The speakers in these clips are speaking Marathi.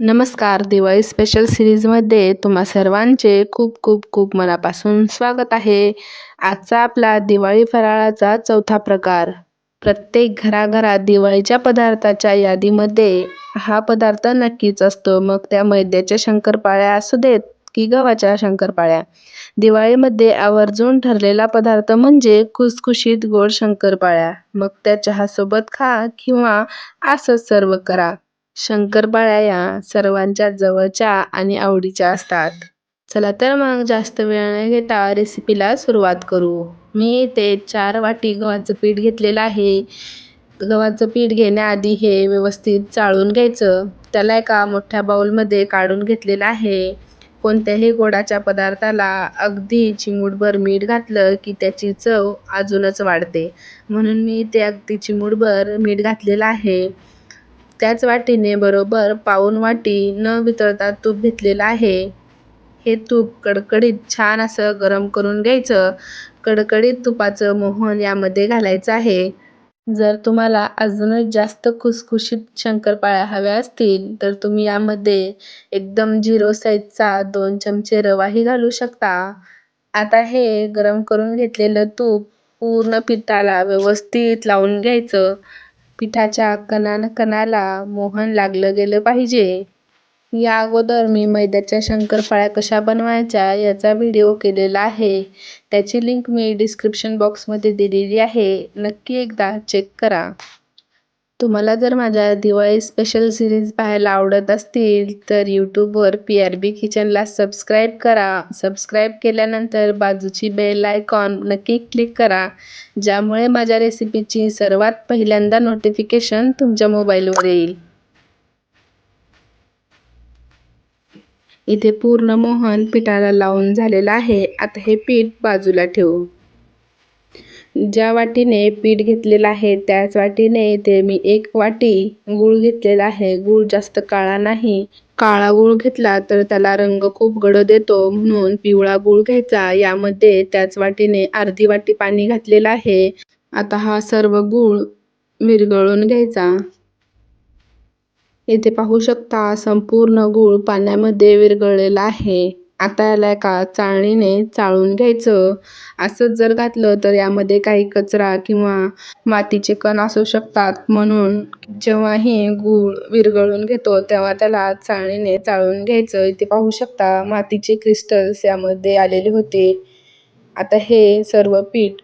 नमस्कार दिवाळी स्पेशल सिरीजमध्ये तुम्हा सर्वांचे खूप खूप खूप मनापासून स्वागत आहे. आजचा आपला दिवाळी फराळाचा चौथा प्रकार. प्रत्येक घराघरात दिवाळीच्या पदार्थाच्या यादीमध्ये हा पदार्थ नक्कीच असतो. मग त्या मैद्याच्या शंकरपाळ्या असू देत की गव्हाच्या शंकरपाळ्या. दिवाळीमध्ये आवर्जून ठरलेला पदार्थ म्हणजे खुसखुशीत गोड शंकरपाळ्या. मग त्या चहासोबत खा किंवा असंच सर्व करा. शंकरपाळ्या या सर्वांच्या जवळच्या आणि आवडीच्या असतात. चला तर मग जास्त वेळ न घेता रेसिपीला सुरुवात करू. मी इथे चार वाटी गव्हाचं पीठ घेतलेलं आहे. गव्हाचं पीठ घेण्याआधी हे व्यवस्थित चाळून घ्यायचं. त्याला एका मोठ्या बाऊलमध्ये काढून घेतलेलं आहे. कोणत्याही गोडाच्या पदार्थाला अगदी चिमूटभर मीठ घातलं की त्याची चव अजूनच वाढते. म्हणून मी इथे अगदी चिमूटभर मीठ घातलेलं आहे. त्याच वाटीने बरोबर पाऊण वाटी न वितळता तूप घेतलेलं आहे. हे तूप कडकडीत छान असं गरम करून घ्यायचं. कडकडीत तुपाचं मोहन यामध्ये घालायचं आहे. जर तुम्हाला अजूनच जास्त खुसखुशीत शंकरपाळ्या हव्या असतील तर तुम्ही यामध्ये एकदम झिरो साईजचा दोन चमचे रवाही घालू शकता. आता हे गरम करून घेतलेलं तूप पूर्ण पिठाला व्यवस्थित लावून घ्यायचं. पिठाच्या कणाकणाला मोहन लागलं गेलं पाहिजे. या अगोदर मी मैद्याच्या शंकरपाळ्या कशा बनवायच्या याचा व्हिडिओ केलेला आहे. त्याची लिंक मी डिस्क्रिप्शन बॉक्समध्ये दिलेली आहे. नक्की एकदा चेक करा. तुम्हाला जर माझ्या दिवाळी स्पेशल सिरीज पाहायला आवडत असतील तर यूट्यूबवर पी आर बी किचनला सबस्क्राईब करा. सबस्क्राईब केल्यानंतर बाजूची बेल आयकॉन नक्की क्लिक करा ज्यामुळे माझ्या रेसिपीची सर्वात पहिल्यांदा नोटिफिकेशन तुमच्या मोबाईलवर येईल. इथे पूर्ण मोहन पिठाला लावून झालेलं आहे. आता हे पीठ बाजूला ठेवू. ज्या वाटीने पीठ घेतलेलं आहे त्याच वाटीने इथे मी एक वाटी गूळ घेतलेला आहे. गूळ जास्त काळा नाही. काळा गूळ घेतला तर त्याला रंग खूप गडद येतो म्हणून पिवळा गूळ घ्यायचा. यामध्ये त्याच वाटीने अर्धी वाटी पाणी घातलेलं आहे. आता हा सर्व गूळ विरघळून घ्यायचा. इथे पाहू शकता संपूर्ण गूळ पाण्यामध्ये विरघळलेला आहे. आता याला का चाळणीने चाळून घ्यायचं? असंच जर घातलं तर यामध्ये काही कचरा किंवा मातीचे कण असू शकतात. म्हणून जेव्हाही गूळ विरघळून घेतो तेव्हा त्याला चाळणीने चाळून घ्यायचं. इथे पाहू शकता मातीचे क्रिस्टल्स यामध्ये आलेले होते. आता हे सर्व पीठ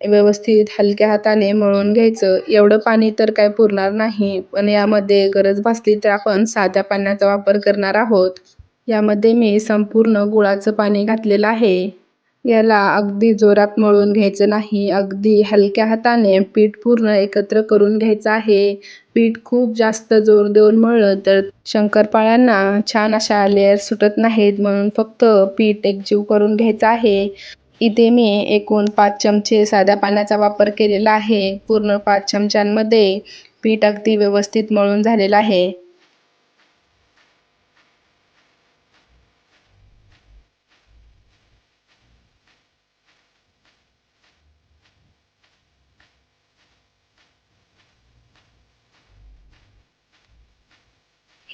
व्यवस्थित हलक्या हाताने मळून घ्यायचं. एवढं पाणी तर काय पुरणार नाही पण यामध्ये गरज भासली तर आपण साध्या पाण्याचा वापर करणार आहोत. यामध्ये मी संपूर्ण गुळाचं पाणी घातलेलं आहे. याला अगदी जोरात मळून घ्यायचं नाही. अगदी हलक्या हाताने पीठ पूर्ण एकत्र करून घ्यायचं आहे. पीठ खूप जास्त जोर देऊन मळलं तर शंकरपाळ्यांना छान अशा लेअर सुटत नाहीत म्हणून फक्त पीठ एकजीव करून घ्यायचं आहे. इथे मी एकूण पाच चमचे साध्या पाण्याचा वापर केलेला आहे. पूर्ण पाच चमच्यांमध्ये पीठ अगदी व्यवस्थित मळून झालेलं आहे.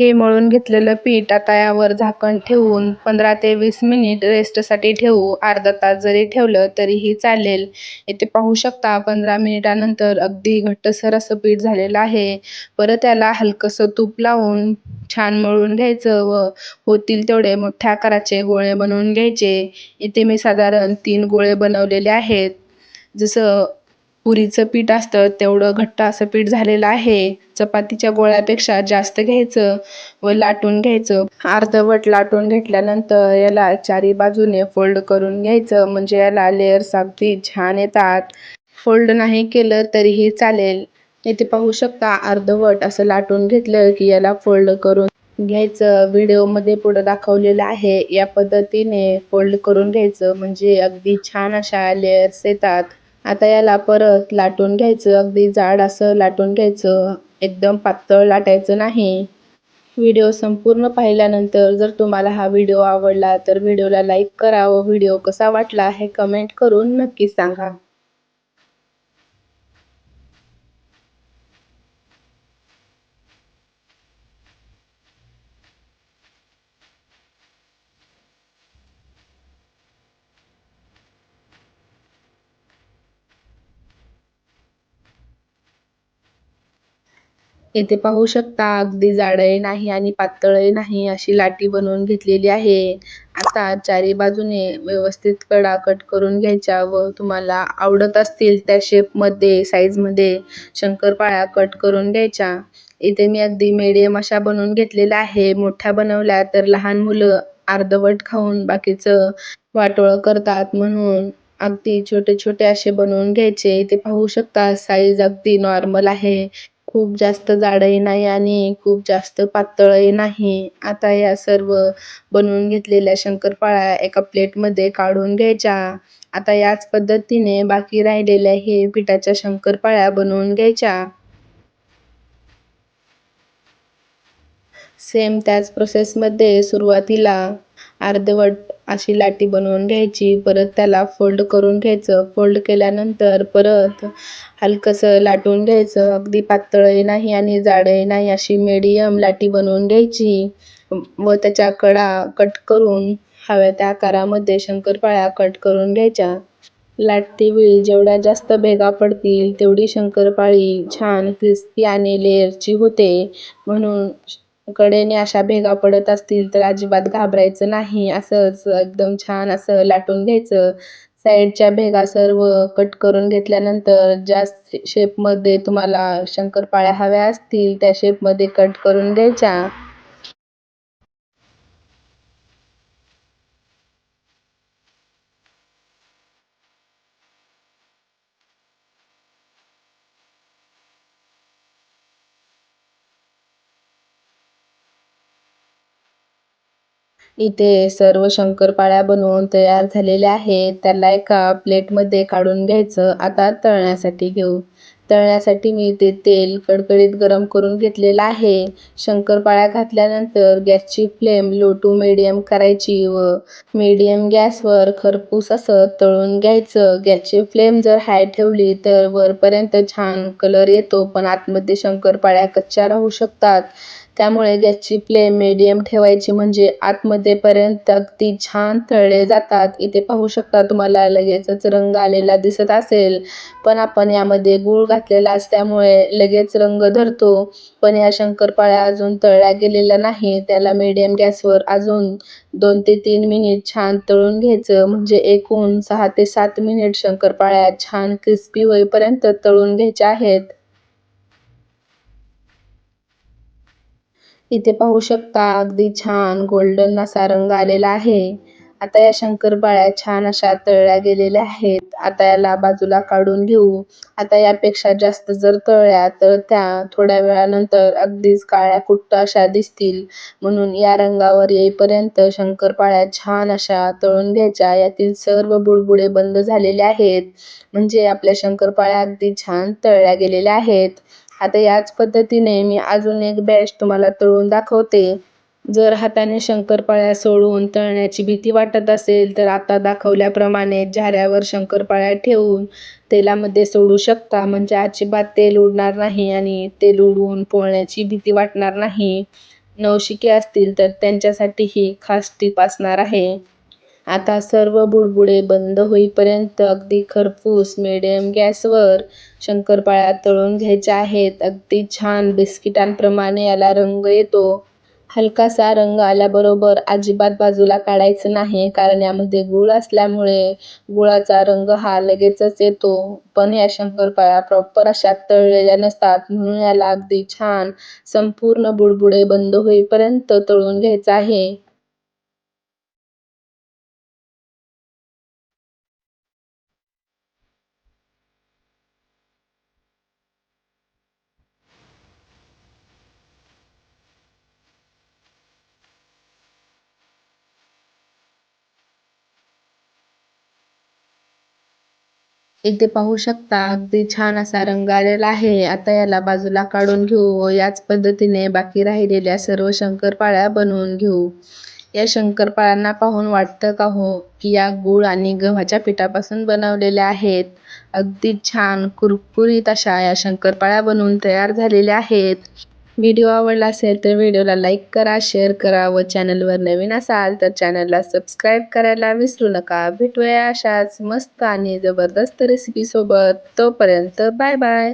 हे मळून घेतलेलं पीठ आता यावर झाकण ठेवून पंधरा ते वीस मिनिट रेस्टसाठी ठेवू. अर्धा तास जरी ठेवलं तरीही चालेल. इथे पाहू शकता पंधरा मिनिटानंतर अगदी घट्टसर असं पीठ झालेलं आहे. परत याला हलकंसं तूप लावून छान मळून घ्यायचं व होतील तेवढे मोठ्या आकाराचे गोळे बनवून घ्यायचे. इथे मी साधारण तीन गोळे बनवलेले आहेत. जसं पुरीचं पीठ असतं तेवढं घट्ट असं पीठ झालेलं आहे. चपातीच्या गोळ्यापेक्षा जास्त घ्यायचं व लाटून घ्यायचं. अर्धवट लाटून घेतल्यानंतर याला चारी बाजूने फोल्ड करून घ्यायचं म्हणजे याला लेअर्स अगदी छान येतात. फोल्ड नाही केलं तरीही चालेल. इथे पाहू शकता अर्धवट असं लाटून घेतलं की याला फोल्ड करून घ्यायचं. व्हिडिओमध्ये पुढं दाखवलेलं आहे या पद्धतीने फोल्ड करून घ्यायचं म्हणजे अगदी छान अशा लेअर्स येतात. आता याला परत लाटून घ्यायचं अगदी जाड असं लाटून घ्यायचं. एकदम पातळ लाटायचं नाही. व्हिडिओ संपूर्ण पाहिल्यानंतर जर तुम्हाला हा व्हिडिओ आवडला तर व्हिडिओला लाईक करा व व्हिडिओ कसा वाटला हे कमेंट करून नक्की सांगा. इथे पाहू शकता अगदी जाडही नाही आणि पातळही नाही अशी लाटी बनवून घेतलेली आहे. आता चारी बाजूने व्यवस्थित कडा कट करून घ्यायच्या व तुम्हाला आवडत असतील त्या शेपमध्ये साईजमध्ये शंकरपाळ्या कट करून घ्यायच्या. इथे मी अगदी मीडियम अशा बनवून घेतलेल्या आहे. मोठ्या बनवल्या तर लहान मुलं अर्धवट खाऊन बाकीचं वाटोळं करतात म्हणून अगदी छोटे छोटे असे बनवून घ्यायचे. इथे पाहू शकता साईज अगदी नॉर्मल आहे. खूप जास्त जाडही नाही आणि खूप जास्त पातळही नाही. आता या सर्व बनवून घेतलेल्या शंकरपाळ्या एका प्लेटमध्ये काढून घ्यायच्या. आता याच पद्धतीने बाकी राहिलेल्या हे पिठाच्या शंकरपाळ्या बनवून घ्यायच्या. सेम त्याच प्रोसेसमध्ये सुरुवातीला अर्धवट अशी लाटी बनवून घ्यायची परत त्याला फोल्ड करून घ्यायचं. फोल्ड केल्यानंतर परत हलकंसं लाटून घ्यायचं. अगदी पातळही नाही आणि जाडही नाही अशी मिडियम लाटी बनवून घ्यायची. व त्याच्या कडा कट करून हव्या त्या आकारामध्ये शंकरपाळ्या कट करून घ्यायच्या. लाटते वेळी जेवढ्या जास्त भेगा पडतील तेवढी शंकरपाळी छान क्रिस्पी आणि लेअरची होते. म्हणून कडेने अशा भेगा पडत असतील तर अजिबात घाबरायचं नाही. असंच एकदम छान असं लाटून घ्यायचं. साईडच्या भेगा सर्व कट करून घेतल्यानंतर ज्या शेपमध्ये तुम्हाला शंकरपाळ्या हव्या असतील त्या शेपमध्ये कट करून घ्यायच्या. इथे सर्व शंकरपाळ्या बनवून तयार झालेल्या आहेत. त्याला एका प्लेटमध्ये काढून घ्यायचं. आता तळण्यासाठी घेऊ. तळण्यासाठी मी इथे तेल कडकडीत गरम करून घेतलेलं आहे. शंकरपाळ्या घातल्यानंतर गॅसची फ्लेम लो टू मिडियम करायची व मिडियम गॅसवर खरपूस असं तळून घ्यायचं. गॅसची फ्लेम जर हाय ठेवली तर वरपर्यंत छान कलर येतो पण आतमध्ये शंकरपाळ्या कच्च्या राहू शकतात. त्यामुळे गॅसची फ्लेम मिडियम ठेवायची म्हणजे आतमध्ये पर्यंत अगदी छान तळले जातात. इथे पाहू शकता तुम्हाला लगेचच रंग आलेला दिसत असेल. पण आपण यामध्ये गूळ घातलेला असल्यामुळे लगेच रंग धरतो. पण या शंकरपाळ्या अजून तळल्या गेलेल्या नाही त्याला मिडियम गॅसवर अजून दोन ते तीन मिनिट छान तळून घ्यायचं. म्हणजे एकूण सहा ते सात मिनिट शंकरपाळ्या छान क्रिस्पी होईपर्यंत तळून घ्यायच्या आहेत. इथे पाहू शकता अगदी छान गोल्डन असा रंग आलेला आहे. आता या शंकरपाळ्या छान अशा तळल्या गेलेल्या आहेत. आता याला बाजूला काढून घेऊ. आता यापेक्षा जास्त जर तळल्या तर त्या थोड्या वेळानंतर अगदीच काळ्या कुट्ट अशा दिसतील. म्हणून या रंगावर येईपर्यंत शंकरपाळ्या छान अशा तळून घ्यायच्या. यातील सर्व बुडबुडे बंद झालेले आहेत. म्हणजे आपल्या शंकरपाळ्या अगदी छान तळल्या गेलेल्या आहेत. आता याच पद्धतीने मी अजून एक बॅच तुम्हाला तळून दाखवते. जर हाताने शंकरपाळ्या सोडून तळण्याची भीती वाटत असेल तर आता दाखवल्याप्रमाणे झाऱ्यावर शंकरपाळ्या ठेवून तेलामध्ये सोडू शकता. म्हणजे अजिबात तेल उडणार नाही आणि तेल उडवून पोळण्याची भीती वाटणार नाही. नवशिके असतील तर त्यांच्यासाठी ही खास टीप असणार आहे. आता सर्व बुडबुडे बंद होईपर्यंत अगदी खरपूस मिडियम गॅसवर शंकरपाळ्या तळून घ्यायच्या आहेत. अगदी छान बिस्किटांप्रमाणे याला रंग येतो. हलकासा रंग आल्याबरोबर अजिबात बाजूला काढायचं नाही कारण यामध्ये गूळ असल्यामुळे गुळाचा रंग हा लगेचच येतो. पण या शंकरपाळ्या प्रॉपर अशा तळलेल्या नसतात म्हणून याला अगदी छान संपूर्ण बुडबुडे बंद होईपर्यंत तळून घ्यायचं आहे. इथे पाहू शकता अगदी छान असा रंग आलेला आहे. आता याला बाजूला काढून घेऊ. व याच पद्धतीने बाकी राहिलेल्या सर्व शंकरपाळ्या बनवून घेऊ. या शंकरपाळ्यांना पाहून वाटतं का हो की या गूळ आणि गव्हाच्या पिठापासून बनवलेल्या आहेत? अगदी छान कुरकुरीत अशा या शंकरपाळ्या बनवून तयार झालेल्या आहेत. व्हिडिओ आवडला असेल तर व्हिडिओला लाईक करा शेअर करा व चॅनलवर नवीन असाल तर चॅनलला सबस्क्राईब करायला विसरू नका. भेटूया अशाच मस्त आणि जबरदस्त रेसिपीसोबत तोपर्यंत बाय बाय.